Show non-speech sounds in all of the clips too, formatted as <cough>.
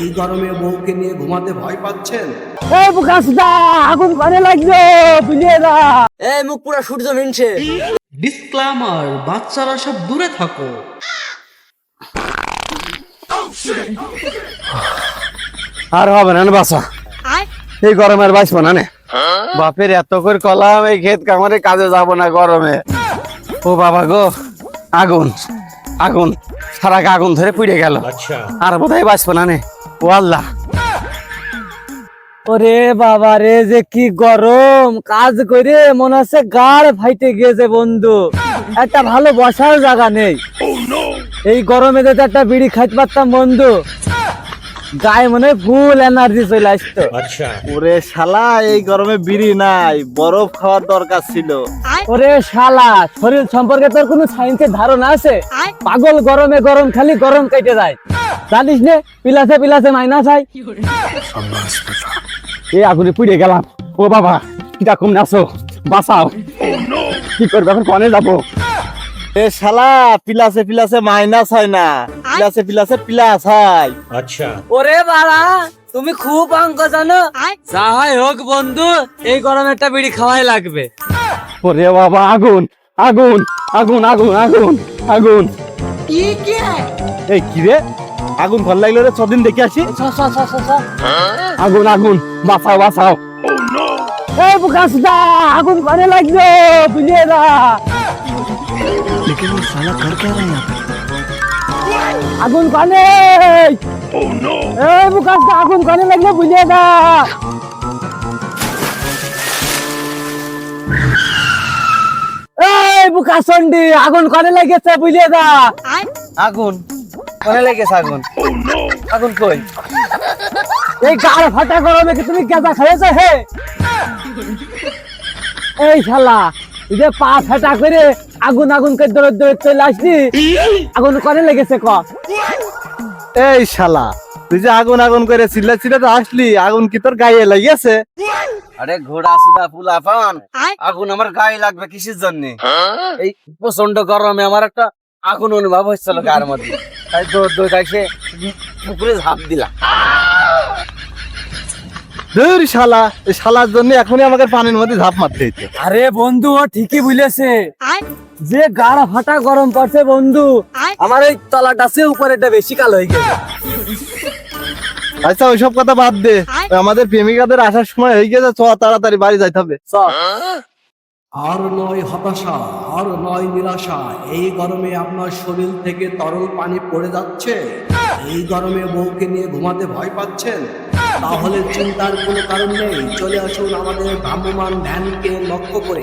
এই গরমে বউকে নিয়ে ঘুমাতে ভয় পাচ্ছেন? বুকাসদা আগুন করে লাগবে বুঝিয়ে দা। এই মুখ পুরো সূর্য মিনছে। ডিসক্লামার বাচ্চারা সব দূরে থাকো। আর হবে না বাসা এই গরমে আর বাঁচবো না নে। বাপের এত করে কলাম এই ক্ষেত কামারে কাজে যাব না গরমে। ও বাবা গো আগুন। আগুন সারা গা আগুন ধরে পুড়ে গেল। আর বোধহয় বাঁচবো না নে। ও আল্লাহ। ওরে বাবা রে যে কি গরম। কাজ করে মনে হচ্ছে গাড় ফাইতে গিয়েছে বন্ধু। একটা ভালো বসার জায়গা নেই। এই গরমে যদি একটা বিড়ি খাইতে পারতাম বন্ধু। গায়ে মনে ফুল এনার্জি চলে আসতো। ওরে শালা এই গরমে বিড়ি নাই বরফ খাওয়ার দরকার ছিল। ওরে শালা শরীর সম্পর্কে তোর কোনো সায়েন্সের ধারণা আছে? পাগল গরমে গরম খালি গরম কেটে যায়। জানিস নে পিলাসে পিলাসে মাইনাস হয় এই আগুনে পুড়ে গেলাম। ও বাবা কীরকম নাচো? বাঁচাও। কি করবে এখন কনে যাব? এ শালা পিলাসে পিলাসে মাইনাস হয় না। পিলাসে পিলাসে প্লাস হয়। ওরে বাড়া তুমি খুব অঙ্ক জানো। যা হয় হোক বন্ধু এই গরমে একটা বিড়ি খাওয়াই লাগবে। ওরে বাবা আগুন আগুন আগুন আগুন আগুন আগুন। এই কি রে? আগুন ঘর লাগল রে ছদিন দেখে আসি। আগুন আগুন বাঁচাও বাঁচাও। এই বুকাসদা আগুন করে লাগবে বুঝিয়ে দা আগুন কানে এই বুকাসদা আগুন কানে লাগবে বুঝিয়ে দা। এই বুকাসন্ডি আগুন কানে লেগেছে বুঝিয়ে দা। আগুন? কোনে লেগেছে আগুন? আগুন কই? এই গাড় ফাটা গরমে কি তুমি গেঁজা খেয়েছো হে? এই শালা যে পা ফাটা করে আগুন আগুন করে দৌড়ে দৌড়ে চলে আসছি আগুন করে লেগেছে ক? এই শালা তুই যে আগুন আগুন করে চিল্লা চিল্লা তো আসলি আগুন কি তোর গায়ে লাগিয়েছে আরে ঘোড়া সুদা ফুলা পান আগুন আমার গায়ে লাগবে কিসের জন্য? এই প্রচণ্ড গরমে আমার একটা আগুন অনুভব হচ্ছিল গায়ের মধ্যে। তাই দৌড় দৌড় এসে পুকুরে ঝাঁপ দিলাম। ধুর শালা এই শালার জন্য এখনই আমাকে পানির মধ্যে ঝাঁপ মারতে হইতো আরে বন্ধু ও ঠিকই বুঝেছে যে গাড় ফাটা গরম পড়ছে বন্ধু আমার এই তলাটা সে উপরেটা বেশি কালো হয়ে গেছে। আচ্ছা ওইসব কথা বাদ দে। আমাদের প্রেমিকাদের আসার সময় হয়ে গেছে চ তাড়াতাড়ি বাড়ি যাইতে হবে। চ। আর নয় হতাশা আর নয় নিরাশা এই গরমে আপনার শরীর থেকে তরল পানি পড়ে যাচ্ছে। এই গরমে বউকে নিয়ে ঘুমাতে ভয় পাচ্ছেন? তাহলে চিন্তার কোনো কারণ নেই। চলে আসুন আমাদের ভ্রাম্যমান ভ্যানকে লক্ষ্য করে।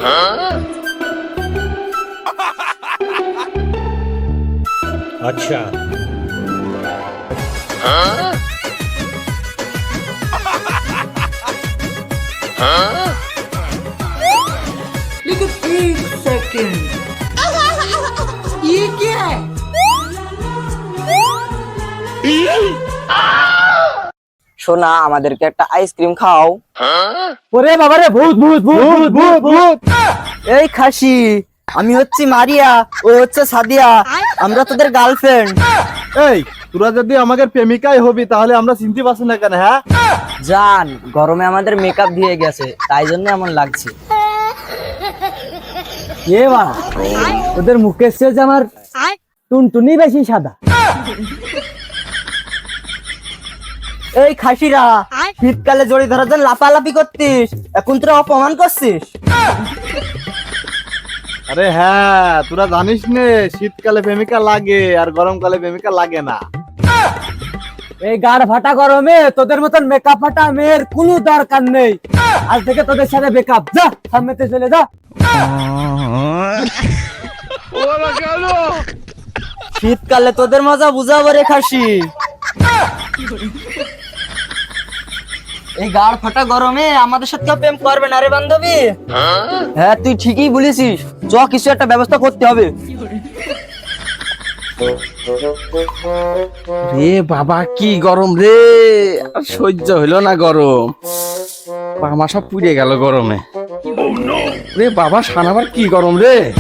সোনা আমাদেরকে একটা আইসক্রিম খাও। ওরে বাবা রে ভূত ভূত ভূত ভূত ভূত এই খাসি আমি হচ্ছি মারিয়া ও হচ্ছে সাদিয়া আমরা তোদের গার্লফ্রেন্ড এই তোরা যদি আমাকে প্রেমিকাই হবি তাহলে আমরা চিনতে পারছি না কেন হ্যাঁ? জান গরমে আমাদের মেকআপ দিয়ে গেছে তাই জন্য এমন লাগছে। এ বাড়া ওদের মুখের চেয়ে যে আমার টুনটুনি বেশি সাদা। এই খাসিরা শীতকালে জড়ি ধরার জন্য লাপালাপি করতিস। এখন তোরা অপমান করছিস। আরে হ্যাঁ তোরা জানিস নে শীতকালে প্রেমিকা লাগে আর গরমকালে প্রেমিকা লাগে না। এই গাড় ফাটা গরমে তোদের মতন মেকআপ ফাটা মেয়ের কোনো দরকার নেই। আজ থেকে তোদের সাথে বেকআপ যা সামনেতে চলে যা। শীতকালে তোদের মজা বুঝাবো রে খাসি। এই গাড় ফাটা গরমে আমাদের সাথে কেউ প্রেম করবে না রে বান্ধবী। হ্যাঁ তুই ঠিকই বলেছিস। চ, কিছু একটা ব্যবস্থা করতে হবে। রে বাবা, কি গরম রে। আর সহ্য হইল না গরম। আমার সব পুড়ে গেল গরমে। রে বাবা, সানাবার কি গরম রে?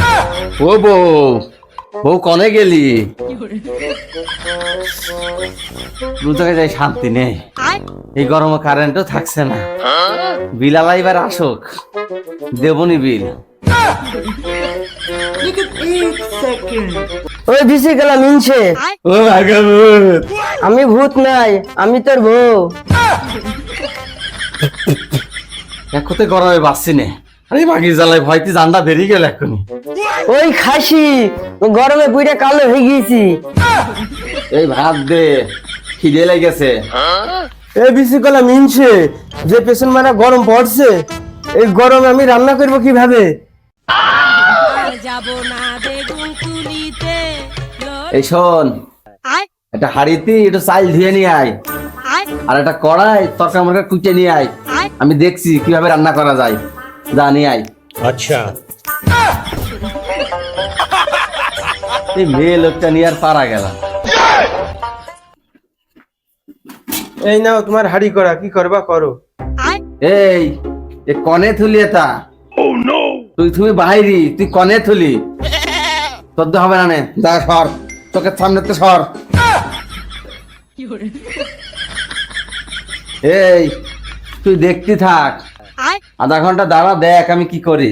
ও বউ। বউ কনে গেলি? দু জায়গায় যাই শান্তি নেই। এই গরমে কারেন্টও থাকছে না। বিল আলা এবার আসুক দেবনি বিল। ওই দিছি গেলাম ইনছে ও আমি ভূত নাই আমি তোর বউ। এখতে গরমে বাঁচছি নে। আরে মাগি জ্বালায় ভয়তে জানটা বেরিয়ে গেল এখনই ওই খাসি গরমে পুইটা কালো হয়ে গিয়েছি। এই ভাত দে খিদে লেগেছে। এই দিছি গেলাম ইনছে যে পেছন মারা গরম পড়ছে এই গরমে আমি রান্না করব কীভাবে? যাব না বেগুন তুলিতে এই শোন একটা হাড়িতে একটু চাল ধুয়ে নিয়ে আয় আর একটা কড়াই তরকারি মরকা কুচে নিয়ে আয়। আমি দেখছি কীভাবে রান্না করা যায়। যা নিয়ে আয়। আচ্ছা। এই মেয়ে লোকটা নিয়ে আর পারা গেল এই নাও তোমার হাড়ি করা কি করবা করো। এই এ কনে থুলি এটা? তুই তুমি বাইরি তুই কনে থুলি? তোর তো হবে না নে। যা সর চোখের সামনে তো সর। এই তুই দেখতে থাক। আধা ঘণ্টা দাঁড়া দেখ আমি কি করি।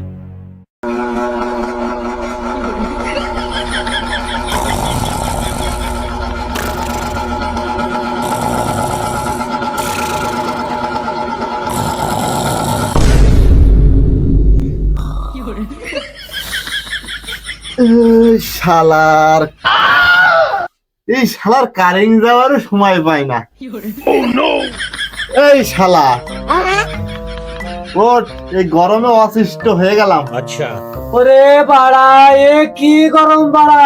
শালার। এই শালার কারেন্ট যাওয়ারও সময় পায় না। এই শালা। ওট এই গরমে অসুস্থ হয়ে গেলাম। ওরে বাড়া এ কি গরম বাড়া।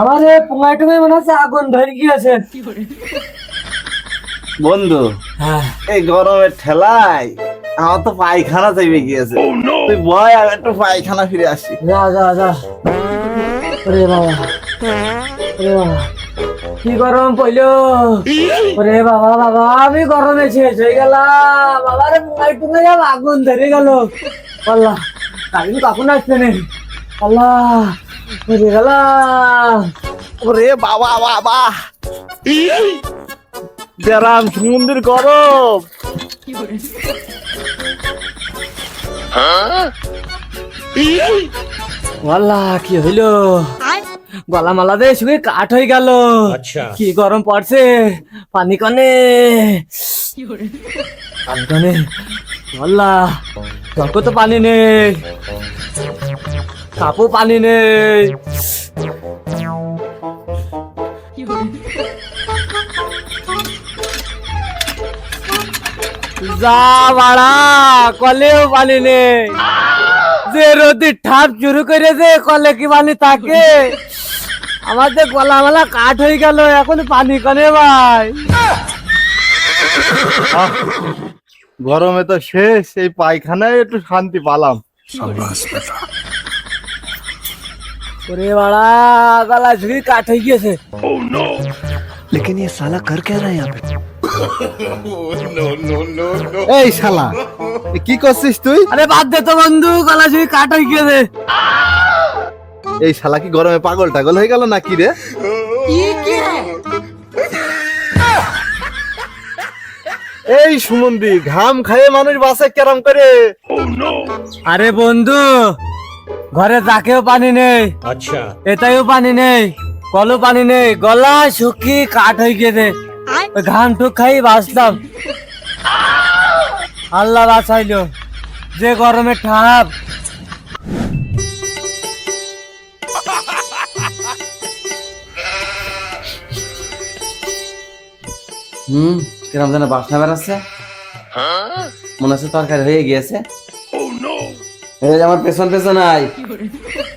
আমারে পুঙ্গাই টুঙ্গাই মনে হচ্ছে আগুন ধরে গিয়েছে। বন্ধু এই গরমের ঠেলায় আমার তো পায়খানা চাইবে গিয়েছে। তুই বয় আমি একটু পায়খানা ফিরে আসি। যা যা যা। ওরে বাবা। ওরে বাবা। কি গরম পইলো ওরে বাবা বাবা আমি গরমে শেষ হয়ে গেলাম। বাবারে পুঙ্গাই টুঙ্গাই আমার আগুন ধরে গেল। আল্লাহ কারেন্ট কখন আসছে নে। আল্লাহ মরে গেলাম। ওরে বাবা বাবা। বেরাম সমুদ্রের গরম। আল্লাহ কি হইল? গলা মালা দে শুয়ে কাঠ হয়ে গেল। কি গরম পড়ছে? পানি কনে। পানি কনে। ওয়াল্লা তো পানি নেই। কাপও পানি নেই। যা বাড়া কলেও পানি নেই যে রোদি ঠাপ শুরু করে যে কলে কি পানি থাকে আমাদের গলা মালা কাঠ হয়ে গেল এখন পানি কনে ভাই গরমে তো শেষ এই পায়খানায় একটু শান্তি পালাম ওরে বাড়া গলা ঝুড়ি কাঠ হয়ে গিয়েছে এই শালা কি করছিস তুই? আরে বাদ দে তো বন্ধু গলা ঝুড়ি কাঠ হয়ে গিয়েছে এই শালা কি গরমে পাগল টাগল হয়ে গেল নাকি রে? এই সুমন্দি ঘাম খাইয়ে মানুষ বাসে কেরাম করে। আরে বন্ধু ঘরে তাকেও পানি নেই। আচ্ছা। এটাইও পানি নেই কলও পানি নেই গলা শুকি কাঠ হয়ে গেছে। ঘাম টুক খাই বাঁচতাম। আল্লাহ বাঁচাইলো। যে গরমে ঠাপ। হুম কিরম যেন বাসনা বেড়াচ্ছে। মনে হচ্ছে তরকারি হয়ে গিয়েছে। এই যে আমার পেছন পেছন আই <laughs>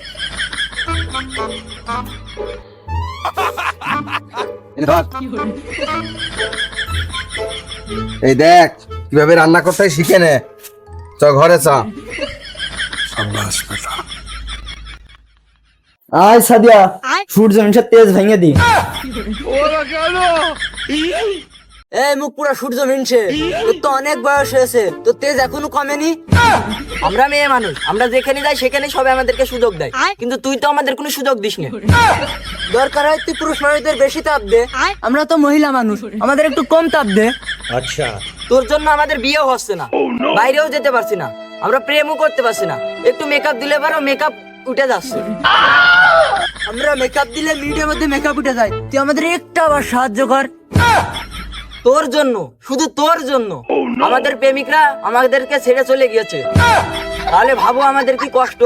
এই দেখ কীভাবে রান্না করতে শিখে নে। চ ঘরে চ। আয় সাদিয়া সূর্য তেজ ভেঙে দি এই মুখ পুরো সূর্য মিনছে তোর তো অনেক বয়স হয়েছে। তোর তেজ এখনও কমেনি? আমরা মেয়ে মানুষ। আমরা যেখানে যাই সেখানে সবাই আমাদেরকে সুযোগ দেয়। কিন্তু তুই তো আমাদের কোনো সুযোগ দিস না। দরকার হয় তুই পুরুষ মানুষদের বেশি তাপ দে। আমরা তো মহিলা মানুষ। আমাদের একটু কম তাপ দে। আচ্ছা। তোর জন্য আমাদের বিয়েও হচ্ছে না। বাইরেও যেতে পারছি না। আমরা প্রেমও করতে পারছি না। একটু মেকআপ দিলে পারো মেকআপ উঠে যাচ্ছে। আমরা মেকআপ দিলে মিনিটের মধ্যে মেকআপ উঠে যায়। তুই আমাদের একটা আবার সাহায্য কর। তোর জন্য শুধু তোর জন্য। আমাদের প্রেমিকরা আমাদেরকে ছেড়ে চলে গিয়েছে। তাহলে ভাবো আমাদের কি কষ্ট?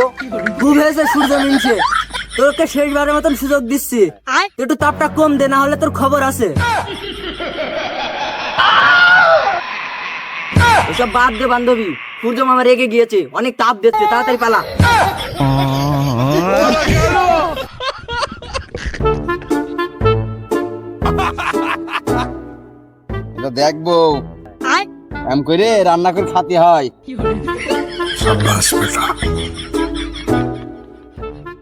খুব হয়েছে সূর্য মিনছে। তোকে শেষবারের মতন সুযোগ দিচ্ছি। একটু তাপটা কম দে না হলে তোর খবর আছে। এসব বাদ দে বান্ধবী সূর্য মামা রেগে গিয়েছে। অনেক তাপ দিচ্ছে তাড়াতাড়ি পালা। এটা দেখব এম করে রান্না করে খাতে হয়।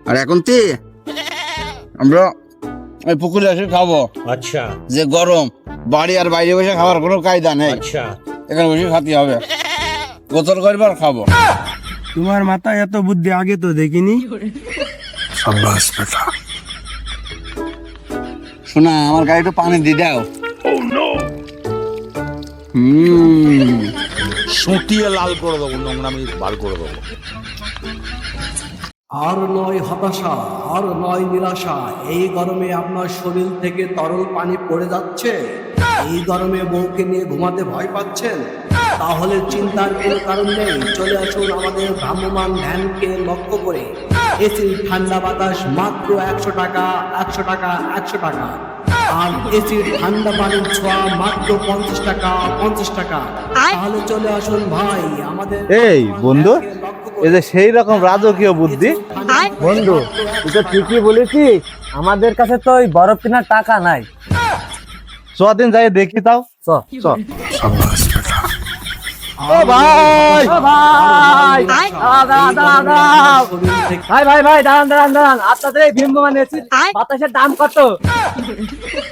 আর এখন তে আমরা ওই পুকুরে এসে খাব। আচ্ছা। যে গরম বাড়ি আর বাইরে বসে খাবার কোনো কায়দা নেই। আচ্ছা। এখানে বসে খাতে হবে। গোসল করবার খাব। তোমার মাথায় এত বুদ্ধি আগে তো দেখিনি। শোনা আমার গাড়িটা পানি দিয়ে দাও। সুটিয়ে লাল করে দেবো নোংরামি বার করে দেবো। আর নয় হতাশা আর নয় নিরাশা এই গরমে আপনার শরীর থেকে তরল পানি পড়ে যাচ্ছে। এই গরমে বউকে নিয়ে ঘুমাতে ভয় পাচ্ছেন? তাহলে চিন্তার কোনো কারণ নেই চলে আসুন আমাদের ভ্রাম্যমান ভ্যানকে লক্ষ্য করে। এসি ঠান্ডা বাতাস মাত্র একশো টাকা একশো টাকা একশো টাকা। আর এসির ঠান্ডা পানির ছোঁয়া মাত্র পঞ্চাশ টাকা পঞ্চাশ টাকা। তাহলে চলে আসুন ভাই আমাদের এই বন্ধু এই যে সেই রকম রাজকীয় বুদ্ধি। বন্ধু তুই তো ঠিকই বলেছিস আমাদের কাছে তো ওই বরফ কেনার টাকা নাই। চদিন যাই দেখি তাও। চ চ। ও ভাই। ভাই। দাঁড়াও, দাঁড়াও। ভাই ভাই ভাই দাঁড়ান দাঁড়ান দাঁড়ান। আপনাদের এই এসির বাতাসের দাম কত?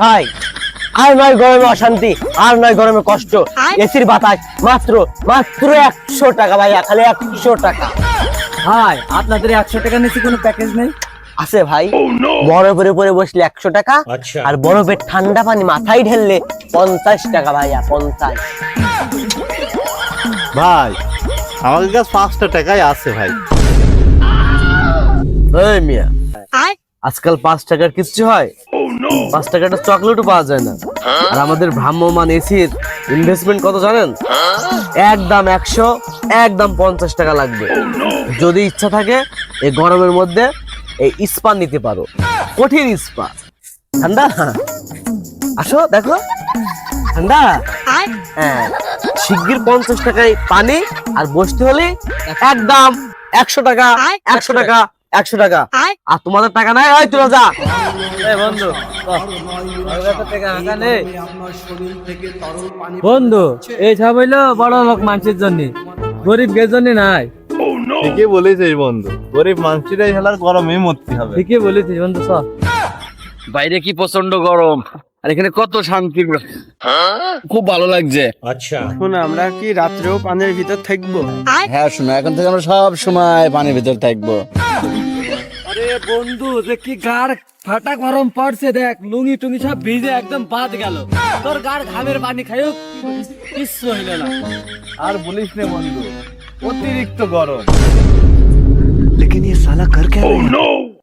হাই আর নয় গরমে অশান্তি আর নয় গরমে কষ্ট। এসির বাতাস মাত্র মাত্র একশো টাকা ভাইয়া খালি একশো টাকা। ভাই আপনাদের একশো টাকা নিচে কোনো প্যাকেজ নেই? আছে ভাই বরফের উপরে বসলে একশো টাকা আচ্ছা। আর বরফের ঠান্ডা পানি মাথায় ঢেললে পঞ্চাশ টাকা ভাইয়া পঞ্চাশ। ভাই আমাদের কাছে পাঁচটা টাকাই আছে ভাই। এই মিয়া আজকাল পাঁচ টাকার কিচ্ছু হয়? পাঁচ টাকাটা চকলেটও পাওয়া যায় না। আর আমাদের ভ্রাম্যমান এসির ইনভেস্টমেন্ট কত জানেন? একদম একশো একদম পঞ্চাশ টাকা লাগবে। যদি ইচ্ছা থাকে এই গরমের মধ্যে এই ইস্পা নিতে পারো। কঠিন ইস্পা ঠান্ডা? আসো দেখো। ঠান্ডা? হ্যাঁ। শিগগির পঞ্চাশ টাকায় পানি আর বসতে হলে একদম একশো টাকা একশো টাকা একশো টাকা। আর তোমাদের টাকা নাই হয় তুলে যা। বন্ধু বন্ধু এই সব হইল বড় লোক মানুষের জন্য। গরিব গে জন্য নাই। ঠিকই বলেছিস বন্ধু। গরিব মানুষটাই হেলার গরমে মরতে হবে। ঠিকই বলেছিস বন্ধু সব বাইরে কি প্রচণ্ড গরম? আর এখানে কত শান্তি খুব ভালো লাগছে। আচ্ছা। শুনে আমরা কি রাত্রেও পানির ভিতর থাকব? হ্যাঁ শোনো এখন থেকে আমরা সব সময় পানির ভিতর থাকব। আরে বন্ধু যে কি গাড় ফাটা গরম পড়ছে দেখ লুঙ্গি টুঙ্গি সব ভিজে একদম বাদ গেল। তোর গাড় ঘামের পানি খাইও কিচ্ছু হইল না। আর বলিস নে বন্ধু অতিরিক্ত গরম।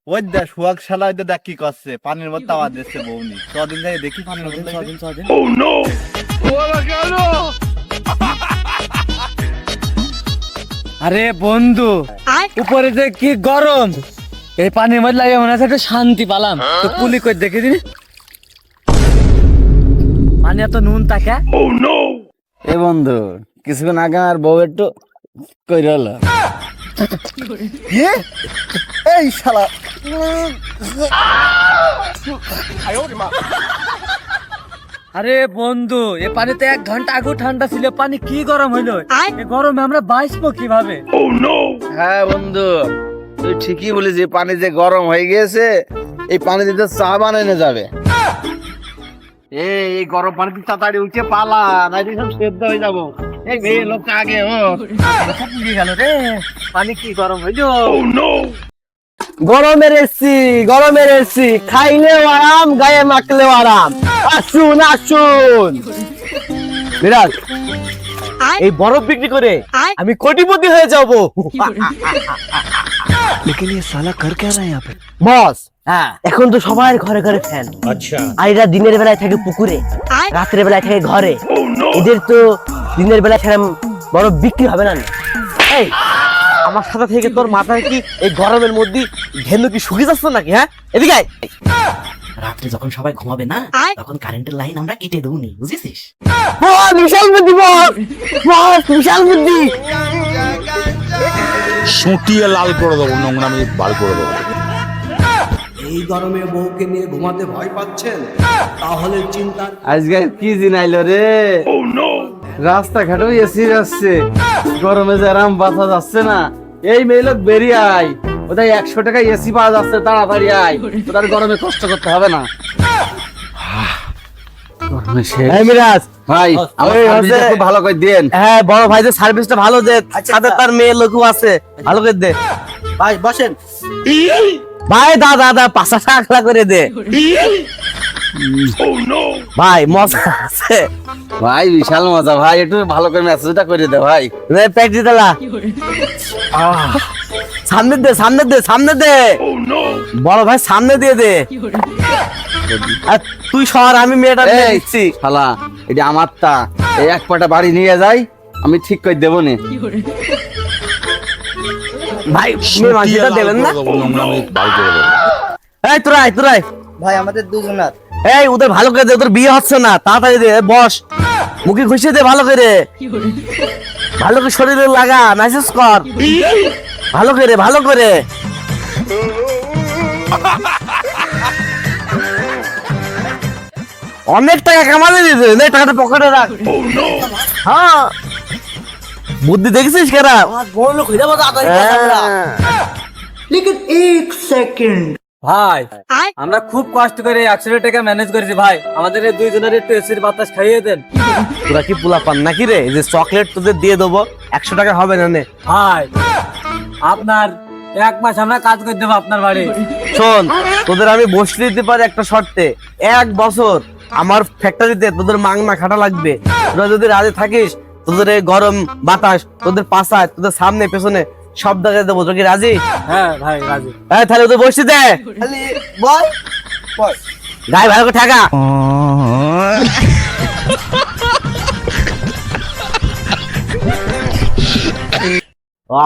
ওই দেখ সুয়াগ শালা ওই দেখ কি করছে পানির মধ্যে আওয়াজ দিচ্ছে বৌনি। কদিন যাই দেখি পানির মধ্যে ছদিন ছদিন। আরে বন্ধু উপরে যে কি গরম এই পানির মধ্যে লাগে মনে হচ্ছে একটু শান্তি পালাম। তো কুলি করে দেখে দিন পানি এত নুন তাকে এ বন্ধু কিছুক্ষণ আগে আর বউ একটু কইরে হলো এই শালা। আরে বন্ধু এ পানিতে এক ঘণ্টা আগেও ঠান্ডা ছিল পানি কি গরম হইল? গরমে আমরা বাঁচবো কীভাবে? হ্যাঁ বন্ধু তুই ঠিকই বলিস এই পানি যে গরম হয়ে গেছে এই পানি দিতে চা বানানো যাবে। এই এই গরম পানিতে তাড়াতাড়ি উঠে পালা নাই সব সেদ্ধ হয়ে যাব। এই মেয়ে লোক আগে ও। গেল রে। পানি কি গরম হইল? গরমের এসি গরমের এসি। খাইলেও আরাম গায়ে মাখলেও আরাম। আসুন আসুন। বিরাট এই বরফ বিক্রি করে আমি কোটিপতি হয়ে যাব। বস হ্যাঁ। এখন তো সবার ঘরে ঘরে ফ্যান। আচ্ছা। আর এরা দিনের বেলায় থাকে পুকুরে রাতের বেলায় থাকে ঘরে। এদের তো দিনের বেলায় ছাড়া বড় বিক্রি হবে না এই আমার সাথে থেকে তোর মাথায় কি এই গরমের মধ্যে ঘেন্নু কি শুকিয়ে যাচ্ছে নাকি হ্যাঁ? এদিকে রাত্রে যখন সবাই ঘুমাবে না তখন কারেন্টের লাইন আমরা কেটে দেবো নি বুঝেছিস বিশাল বুদ্ধি বিশাল বুদ্ধি। সুটিয়ে লাল করে দেবো নোংরামি বার করে দেবো। এই গরমে বউকে নিয়ে ঘুমাতে ভয় পাচ্ছেন? তাহলে চিন্তা আজকে কি দিন আইলো রে? রাস্তাঘাটেও এসি যাচ্ছে গরমে যে আরাম বাঁচা যাচ্ছে না। এই মেয়ে লোক বেরিয়ে আয়। ওটাই একশো টাকা এসি পাওয়া যাচ্ছে তাড়াতাড়ি আয়। ওটার গরমে কষ্ট করতে হবে না। মিরাজ। ভাই আমার ওই সার্ভিসটা হচ্ছে- খুব ভালো করে দেন। হ্যাঁ বড় ভাই যে সার্ভিসটা ভালো দে। সাথে তার মেয়ে লোকও আছে। ভালো করে দে। ভাই বসেন। ভাই দাদা দাদা পাঁচশো টাকা করে দে। ভাই মজা আছে। ভাই বিশাল মজা। ভাই একটু ভালো করে মেসেজটা করে দে ভাই। প্যাকটি দালা সামনে দে সামনে দে সামনে দে। বড় ভাই সামনে দিয়ে দে। আর তুই সর আমি মেয়েটা দিচ্ছি। শালা এটা আমার তা এই এক পাটা বাড়ি নিয়ে যাই আমি ঠিক করে দেবো নে। ভাই মেয়ে মাঝিটা দেবেন না। এই তোরাই তোরাই। ভাই আমাদের দুজনার। এই ওদের ভালো করে দে ওদের বিয়ে হচ্ছে না তাড়াতাড়ি দে বস। মুখে ঘুষিয়ে দে ভালো করে। ভালো করে শরীরে লাগা মেসেজ কর। ভালো করে ভালো করে। অনেক টাকা কামাতে দিতে নে টাকাটা পকেটে রাখ। হ্যাঁ। বুদ্ধি দেখেছিস কেরা? বড় লোক হইলে বাবা আদায় ভাই আমরা খুব কষ্ট করে একশো টাকা ম্যানেজ করেছি ভাই। আমাদের এই দুইজনের একটু এসির বাতাস খাইয়ে দেন। তোরা কি পোলা পান নাকি রে? যে চকলেট তোদের দিয়ে দেবো একশো টাকা হবে না নে? ভাই আপনার এক মাস আমরা কাজ করে দেবো আপনার বাড়ি। শোন তোদের আমি বসতে দিতে পারি একটা শর্তে। এক বছর আমার ফ্যাক্টরিতে তোদের মাংনা খাটা লাগবে। তোরা যদি রাজে থাকিস তোদের এই গরম বাতাস তোদের পাশায় তোদের সামনে পেছনে সব জায়গায় দেবো। তোর কি রাজি? হ্যাঁ ভাই রাজি। হ্যাঁ তাহলে ওদের বসতে দে। বল গায়ে ভালো করে থাকা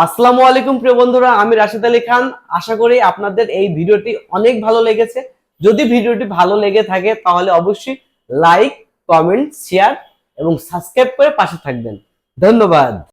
আসসালামু আলাইকুম প্রিয় বন্ধুরা। আমি রাশিদ আলী খান। আশা করি আপনাদের এই ভিডিওটি অনেক ভালো লেগেছে। যদি ভিডিওটি ভালো লেগে থাকে তাহলে অবশ্যই লাইক কমেন্ট শেয়ার এবং সাবস্ক্রাইব করে পাশে থাকবেন। ধন্যবাদ।